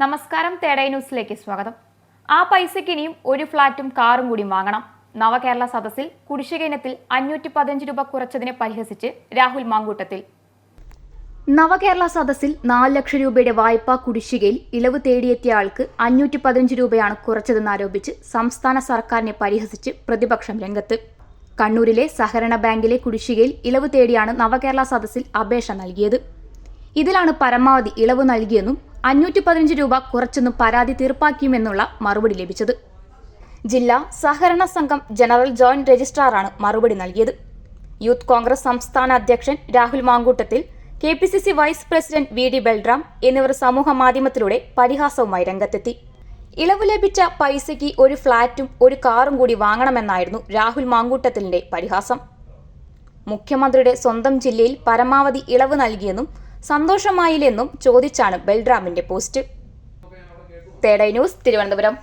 നമസ്കാരം തേടൈ ന്യൂസിലേക്ക് സ്വാഗതം. ആ പൈസയ്ക്ക് ഇനിയും ഒരു ഫ്ളാറ്റും കാറും കൂടി വാങ്ങണം. നവകേരള സദസ്സിൽ കുടിശ്ശിക ഇനത്തിൽ അഞ്ഞൂറ്റി പതിനഞ്ച് രൂപ കുറച്ചതിനെ പരിഹസിച്ച് രാഹുൽ മാങ്കൂട്ടത്തിൽ. നവകേരള സദസ്സിൽ നാല് ലക്ഷം രൂപയുടെ വായ്പാ കുടിശ്ശികയിൽ ഇളവ് തേടിയെത്തിയ ആൾക്ക് അഞ്ഞൂറ്റി പതിനഞ്ച് രൂപയാണ് കുറച്ചതെന്നാരോപിച്ച് സംസ്ഥാന സർക്കാരിനെ പരിഹസിച്ച് പ്രതിപക്ഷം രംഗത്ത്. കണ്ണൂരിലെ സഹകരണ ബാങ്കിലെ കുടിശ്ശികയിൽ ഇളവ് തേടിയാണ് നവകേരള സദസ്സിൽ അപേക്ഷ നൽകിയത്. ഇതിലാണ് പരമാവധി ഇളവ് നൽകിയെന്നും അഞ്ഞൂറ്റി പതിനഞ്ച് രൂപ കുറച്ചൊന്നും പരാതി തീർപ്പാക്കിയുമെന്നുള്ള മറുപടി ലഭിച്ചത്. ജില്ലാ സഹകരണ സംഘം ജനറൽ ജോയിന്റ് രജിസ്ട്രാറാണ് മറുപടി നൽകിയത്. യൂത്ത് കോൺഗ്രസ് സംസ്ഥാന അധ്യക്ഷൻ Rahul Mankootathil K P C C vice president V D Balram എന്നിവർ സമൂഹ മാധ്യമത്തിലൂടെ പരിഹാസവുമായി രംഗത്തെത്തി. ഇളവ് ലഭിച്ച പൈസയ്ക്ക് ഒരു ഫ്ളാറ്റും ഒരു കാറും കൂടി വാങ്ങണമെന്നായിരുന്നു രാഹുൽ മാങ്കൂട്ടത്തിലിന്റെ പരിഹാസം. മുഖ്യമന്ത്രിയുടെ സ്വന്തം ജില്ലയിൽ പരമാവധി ഇളവ് നൽകിയെന്നും സന്തോഷമായില്ലെന്നും ചോദിച്ചാണ് ബൽറാമിന്റെ പോസ്റ്റ്. തേടൈ ന്യൂസ് തിരുവനന്തപുരം.